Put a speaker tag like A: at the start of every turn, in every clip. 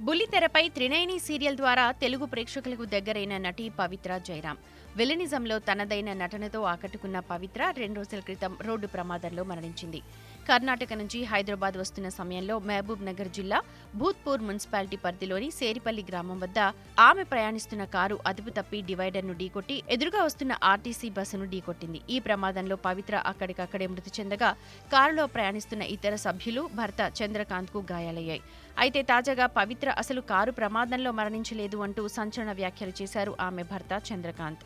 A: బుల్లితెరపై Trinayani serial ద్వారా తెలుగు ప్రేక్షకులకు దగ్గరైన నటి పవిత్ర జయరాం విలనిజంలో తనదైన నటనతో ఆకట్టుకున్న పవిత్ర రెండు రోజుల క్రితం రోడ్డు ప్రమాదంలో మరణించింది. కర్ణాటక నుంచి హైదరాబాద్ వస్తున్న సమయంలో మహబూబ్ నగర్ జిల్లా భూత్పూర్ మున్సిపాలిటీ పరిధిలోని సేరిపల్లి గ్రామం వద్ద ఆమె ప్రయాణిస్తున్న కారు అదుపు తప్పి డివైడర్ను ఢీకొట్టి ఎదురుగా వస్తున్న ఆర్టీసీ బస్సును ఢీకొట్టింది. ఈ ప్రమాదంలో పవిత్ర అక్కడికక్కడే మృతి చెందగా కారులో ప్రయాణిస్తున్న ఇతర సభ్యులు భర్త చంద్రకాంత్కు గాయాలయ్యాయి. అయితే తాజాగా పవిత్ర అసలు కారు ప్రమాదంలో మరణించలేదు అంటూ సంచలన వ్యాఖ్యలు చేశారు ఆమె భర్త చంద్రకాంత్.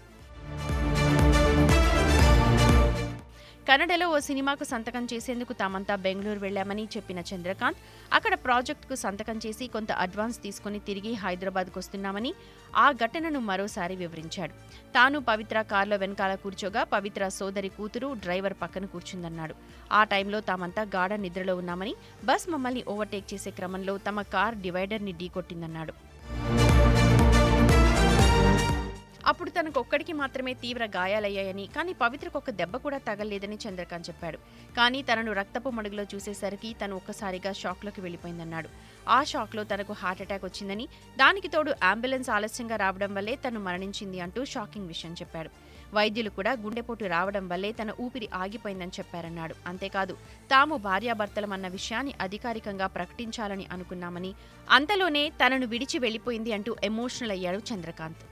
A: కన్నడలో ఓ సినిమాకు సంతకం చేసేందుకు తామంతా బెంగళూరు వెళ్ళామని చెప్పిన చంద్రకాంత్ అక్కడ ప్రాజెక్టుకు సంతకం చేసి కొంత అడ్వాన్స్ తీసుకుని తిరిగి హైదరాబాద్కు వస్తున్నామని ఆ ఘటనను మరోసారి వివరించాడు. తాను పవిత్ర కారులో వెనకాల కూర్చోగా పవిత్ర సోదరి కూతురు డ్రైవర్ పక్కన కూర్చుందన్నాడు. ఆ టైంలో తామంతా గాఢ నిద్రలో ఉన్నామని బస్ మమ్మల్ని ఓవర్టేక్ చేసే క్రమంలో తమ కార్ డివైడర్ని ఢీకొట్టిందన్నాడు. అప్పుడు తనకు ఒక్కడికి మాత్రమే తీవ్ర గాయాలయ్యాయని కానీ పవిత్రకు ఒక దెబ్బ కూడా తగలేదని చంద్రకాంత్ చెప్పాడు. కానీ తనను రక్తపు మడుగులో చూసేసరికి తను ఒక్కసారిగా షాక్లోకి వెళ్ళిపోయిందన్నాడు. ఆ షాక్లో తనకు హార్ట్అటాక్ వచ్చిందని దానికి తోడు అంబులెన్స్ ఆలస్యంగా రావడం వల్లే తను మరణించింది అంటూ షాకింగ్ విషయం చెప్పాడు. వైద్యులు కూడా గుండెపోటు రావడం వల్లే తన ఊపిరి ఆగిపోయిందని చెప్పారన్నాడు. అంతేకాదు తాము భార్యాభర్తలమన్న విషయాన్ని అధికారికంగా ప్రకటించాలని అనుకున్నామని అంతలోనే తనను విడిచి వెళ్ళిపోయింది అంటూ ఎమోషనల్ అయ్యాడు చంద్రకాంత్.